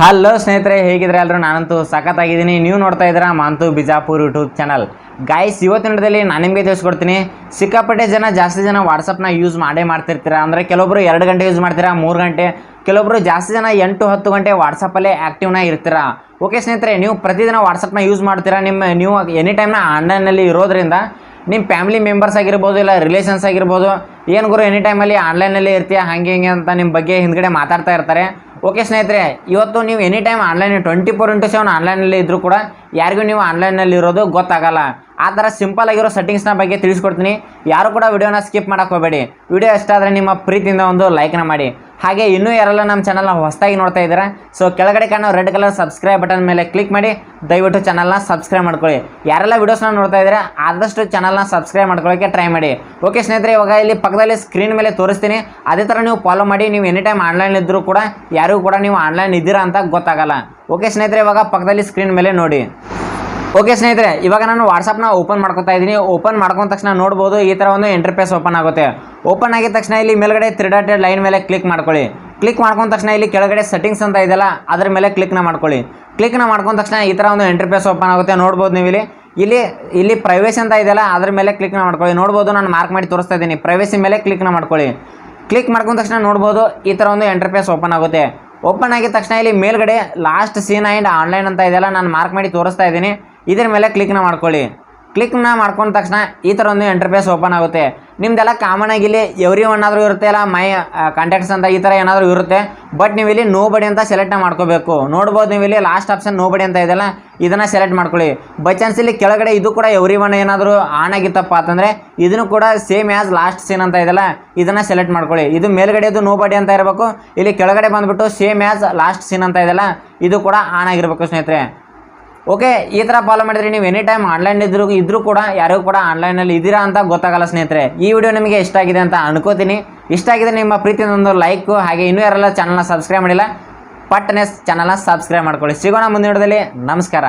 Hello ಸ್ನೇಹಿತರೆ ಹೇಗಿದ್ರೆ ಎಲ್ಲರೂ? ನಾನಂತೂ ಸಖತ್ತಾಗಿದ್ದೀನಿ. ನೀವು ನೋಡ್ತಾ ಇದ್ದೀರಾ Manthu Bijapur YouTube channel guys ಇವತ್ತಿನ ದಿನದಲ್ಲಿ ನಾನು ನಿಮಗೆ ತಿಳಿಸ್ಕೊಡ್ತೀನಿ, ಸಿಕ್ಕಾಪಟ್ಟೆ ಜನ, ಜಾಸ್ತಿ ಜನ ವಾಟ್ಸಪ್ನ ಯೂಸ್ ಮಾಡೇ ಮಾಡ್ತಿರ್ತೀರ? ಅಂದರೆ ಕೆಲವೊಬ್ರು ಎರಡು ಗಂಟೆ ಯೂಸ್ ಮಾಡ್ತೀರಾ, ಮೂರು ಗಂಟೆ? ಕೆಲವೊಬ್ಬರು ಜಾಸ್ತಿ ಜನ ಎಂಟು, ಹತ್ತು ಗಂಟೆ ವಾಟ್ಸಪ್ಪಲ್ಲೇ ಆ್ಯಕ್ಟಿವ್ನ ಇರ್ತೀರಾ? ಓಕೆ ಸ್ನೇಹಿತರೆ, ನೀವು ಪ್ರತಿದಿನ ವಾಟ್ಸಪ್ನ ಯೂಸ್ ಮಾಡ್ತೀರಾ? ನಿಮ್ಮ, ನೀವು ಎನಿ ಟೈಮ್ನ ಆನ್ಲೈನಲ್ಲಿ ಇರೋದ್ರಿಂದ ನಿಮ್ಮ ಫ್ಯಾಮಿಲಿ ಮೆಂಬರ್ಸ್ ಆಗಿರ್ಬೋದು, ಇಲ್ಲ ರಿಲೇಷನ್ಸ್ ಆಗಿರ್ಬೋದು, ಏನು ಗುರು ಎನಿ ಟೈಮಲ್ಲಿ ಆನ್ಲೈನಲ್ಲಿ ಇರ್ತೀಯ? ಹಂಗೆ, ಹಿಂಗೆ ಅಂತ ನಿಮ್ಮ ಬಗ್ಗೆ ಹಿಂದ್ಗಡೆ ಮಾತಾಡ್ತಾ ಇರ್ತಾರೆ. ಓಕೆ ಸ್ನೇಹಿತರೆ, ಇವತ್ತು ನೀವು any time online twenty four into seven ಆನ್ಲೈನಲ್ಲಿ ಇದ್ದರೂ ಕೂಡ ಯಾರಿಗೂ ನೀವು ಆನ್ಲೈನಲ್ಲಿ ಇರೋದು ಗೊತ್ತಾಗಲ್ಲ. ಆ ಥರ ಸಿಂಪಲ್ ಆಗಿರೋ ಸೆಟ್ಟಿಂಗ್ಸ್ನ ಬಗ್ಗೆ ತಿಳಿಸ್ಕೊಡ್ತೀನಿ. ಯಾರು ಕೂಡ ವಿಡಿಯೋನ ಸ್ಕಿಪ್ ಮಾಡೋಕ್ಕೆ ಹೋಗಬೇಡಿ. ವಿಡಿಯೋ ಇಷ್ಟ ಆದರೆ ನಿಮ್ಮ ಪ್ರೀತಿಯಿಂದ ಒಂದು ಲೈಕ್ನ ಮಾಡಿ. ಹಾಗೆ ಇನ್ನೂ ಯಾರೆಲ್ಲ ನಮ್ಮ ಚಾನಲ್ನ ಹೊಸದಾಗಿ ನೋಡ್ತಾ ಇದ್ದೀರಾ ಸೊ ಕೆಳಗಡೆ ಕಾಣೋ ರೆಡ್ ಕಲರ್ ಸಬ್ಸ್ಕ್ರೈಬ್ ಬಟನ್ ಮೇಲೆ ಕ್ಲಿಕ್ ಮಾಡಿ, ದಯವಿಟ್ಟು ಚಾನಲ್ನ ಸಬ್ಸ್ಕ್ರೈಬ್ ಮಾಡ್ಕೊಳ್ಳಿ. ಯಾರೆಲ್ಲ ವೀಡಿಯೋಸ್ನ ನೋಡ್ತಾ ಇದ್ದೀರಾ, ಆದಷ್ಟು ಚಾನಲ್ನ ಸಬ್ಸ್ಕ್ರೈಬ್ ಮಾಡ್ಕೊಳ್ಳೋಕೆ ಟ್ರೈ ಮಾಡಿ. ಓಕೆ ಸ್ನೇಹಿತರೆ, ಇವಾಗ ಇಲ್ಲಿ ಪಕ್ಕದಲ್ಲಿ ಸ್ಕ್ರೀನ್ ಮೇಲೆ ತೋರಿಸ್ತೀನಿ. ಅದೇ ಥರ ನೀವು ಫಾಲೋ ಮಾಡಿ, ನೀವು ಎನಿ ಟೈಮ್ ಆನ್ಲೈನ್ ಇದ್ದರೂ ಕೂಡ ಯಾರಿಗೂ ಕೂಡ ನೀವು ಆನ್ಲೈನ್ ಇದ್ದೀರಾ ಅಂತ ಗೊತ್ತಾಗಲ್ಲ. ಓಕೆ ಸ್ನೇಹಿತರೆ, ಇವಾಗ ಪಕ್ಕದಲ್ಲಿ ಸ್ಕ್ರೀನ್ ಮೇಲೆ ನೋಡಿ. ಓಕೆ ಸ್ನೇಹಿತರೆ, ಇವಾಗ ನಾನು ವಾಟ್ಸಪ್ನ ಓಪನ್ ಮಾಡ್ಕೊತಾ ಇದ್ದೀನಿ. ಓಪನ್ ಮಾಡ್ಕೊಂಡ ತಕ್ಷಣ ನೋಡ್ಬೋದು, ಈ ಥರ ಒಂದು ಇಂಟರ್ಫೇಸ್ ಓಪನ್ ಆಗುತ್ತೆ. ಓಪನ್ ಆಗಿದ ತಕ್ಷಣ ಇಲ್ಲಿ ಮೇಲ್ಗಡೆ ತ್ರೀ ಡಾಟೆಡ್ ಲೈನ್ ಮೇಲೆ ಕ್ಲಿಕ್ ಮಾಡ್ಕೊಳ್ಳಿ. ಕ್ಲಿಕ್ ಮಾಡ್ಕೊಂಡ ತಕ್ಷಣ ಇಲ್ಲಿ ಕೆಳಗಡೆ ಸೆಟ್ಟಿಂಗ್ಸ್ ಅಂತ ಇದೆಯಲ್ಲ, ಅದ್ರ ಮೇಲೆ ಕ್ಲಿಕ್ನ ಮಾಡ್ಕೊಳ್ಳಿ. ಕ್ಲಿಕ್ನ ಮಾಡ್ಕೊಂಡ ತಕ್ಷಣ ಈ ಥರ ಒಂದು ಇಂಟರ್ಫೇಸ್ ಓಪನ್ ಆಗುತ್ತೆ, ನೋಡ್ಬೋದು ನೀವು ಇಲ್ಲಿ. ಇಲ್ಲಿ ಇಲ್ಲಿ ಪ್ರೈವೇಸಿ ಅಂತ ಇದೆಯಲ್ಲ, ಅದ್ರ ಮೇಲೆ ಕ್ಲಿಕ್ನ ಮಾಡ್ಕೊಳ್ಳಿ. ನೋಡ್ಬೋದು, ನಾನು ಮಾರ್ಕ್ ಮಾಡಿ ತೋರಿಸ್ತಾ ಇದ್ದೀನಿ. ಪ್ರೈವೇಸಿ ಮೇಲೆ ಕ್ಲಿಕ್ನ ಮಾಡ್ಕೊಳ್ಳಿ. ಕ್ಲಿಕ್ ಮಾಡ್ಕೊಂಡ ತಕ್ಷಣ ನೋಡ್ಬೋದು, ಈ ಥರ ಒಂದು ಇಂಟರ್ಫೇಸ್ ಓಪನ್ ಆಗುತ್ತೆ. ಓಪನ್ ಆಗಿದ ತಕ್ಷಣ ಇಲ್ಲಿ ಮೇಲ್ಗಡೆ ಲಾಸ್ಟ್ ಸೀನ್ ಆ್ಯಂಡ್ ಆನ್ಲೈನ್ ಅಂತ ಇದೆಯಲ್ಲ, ನಾನು ಮಾರ್ಕ್ ಮಾಡಿ ತೋರಿಸ್ತಾ ಇದ್ದೀನಿ. ಇದ್ರ ಮೇಲೆ ಕ್ಲಿಕ್ನ ಮಾಡ್ಕೊಳ್ಳಿ. ಕ್ಲಿಕ್ನ ಮಾಡ್ಕೊಂಡ ತಕ್ಷಣ ಈ ಥರ ಒಂದು ಇಂಟರ್ಫೇಸ್ ಓಪನ್ ಆಗುತ್ತೆ. ನಿಮ್ದೆಲ್ಲ ಕಾಮನ್ ಆಗಿ ಇಲ್ಲಿ ಎವ್ರಿ ಒನ್ ಆದರೂ ಇರುತ್ತೆ ಅಲ್ಲ ಮೈ ಕಾಂಟ್ಯಾಕ್ಟ್ಸ್ ಅಂತ ಈ ಥರ ಏನಾದರೂ ಇರುತ್ತೆ. ಬಟ್ ನೀವು ಇಲ್ಲಿ ನೋ ಬಡಿ ಅಂತ ಸೆಲೆಕ್ಟ್ನ ಮಾಡ್ಕೋಬೇಕು. ನೋಡ್ಬೋದು ನೀವು ಇಲ್ಲಿ ಲಾಸ್ಟ್ ಆಪ್ಷನ್ ನೋ ಬಡಿ ಅಂತ ಇದೆಯಲ್ಲ ಇದನ್ನು ಸೆಲೆಕ್ಟ್ ಮಾಡ್ಕೊಳ್ಳಿ. ಬೈ ಚಾನ್ಸ್ ಇಲ್ಲಿ ಕೆಳಗಡೆ ಇದು ಕೂಡ ಎವ್ರಿ ಒನ್ ಏನಾದರೂ ಆನ್ ಆಗಿತ್ತಪ್ಪ ಅಂತಂದರೆ, ಇದನ್ನು ಕೂಡ ಸೇಮ್ ಆ್ಯಸ್ ಲಾಸ್ಟ್ ಸೀನ್ ಅಂತ ಇದೆಯಲ್ಲ ಇದನ್ನು ಸೆಲೆಕ್ಟ್ ಮಾಡ್ಕೊಳ್ಳಿ. ಇದು ಮೇಲ್ಗಡೆದು ನೋ ಬಡಿ ಅಂತ ಇರಬೇಕು, ಇಲ್ಲಿ ಕೆಳಗಡೆ ಬಂದುಬಿಟ್ಟು ಸೇಮ್ ಆ್ಯಸ್ ಲಾಸ್ಟ್ ಸೀನ್ ಅಂತ ಇದೆಯಲ್ಲ ಇದು ಕೂಡ ಆನ್ ಆಗಿರಬೇಕು ಸ್ನೇಹಿತರೆ. ಓಕೆ, ಈ ಥರ ಫಾಲೋ ಮಾಡಿದ್ರೆ ನೀವು ಎನಿ ಟೈಮ್ ಆನ್ಲೈನ್ ಇದ್ರು ಇದ್ರೂ ಕೂಡ ಯಾರಿಗೂ ಕೂಡ ಆನ್ಲೈನಲ್ಲಿ ಇದ್ದೀರಾ ಅಂತ ಗೊತ್ತಾಗಲ್ಲ ಸ್ನೇಹಿತರೆ. ಈ ವಿಡಿಯೋ ನಿಮಗೆ ಇಷ್ಟ ಆಗಿದೆ ಅಂತ ಅನ್ಕೋತೀನಿ. ಇಷ್ಟ ಆಗಿದೆ ನಿಮ್ಮ ಪ್ರೀತಿಯೊಂದು ಲೈಕ್ ಲೈಕು ಹಾಗೆ ಇನ್ನೂ ಯಾರೆಲ್ಲ ಚಾನಲ್ನ ಸಬ್ಸ್ಕ್ರೈಬ್ ಮಾಡಿಲ್ಲ ಪಟ್ಟನೆ ಚಾನಲ್ನ ಸಬ್ಸ್ಕ್ರೈಬ್ ಮಾಡ್ಕೊಳ್ಳಿ. ಸಿಗೋಣ ಮುಂದಿನ ವಿಡಿಯೋದಲ್ಲಿ. ನಮಸ್ಕಾರ.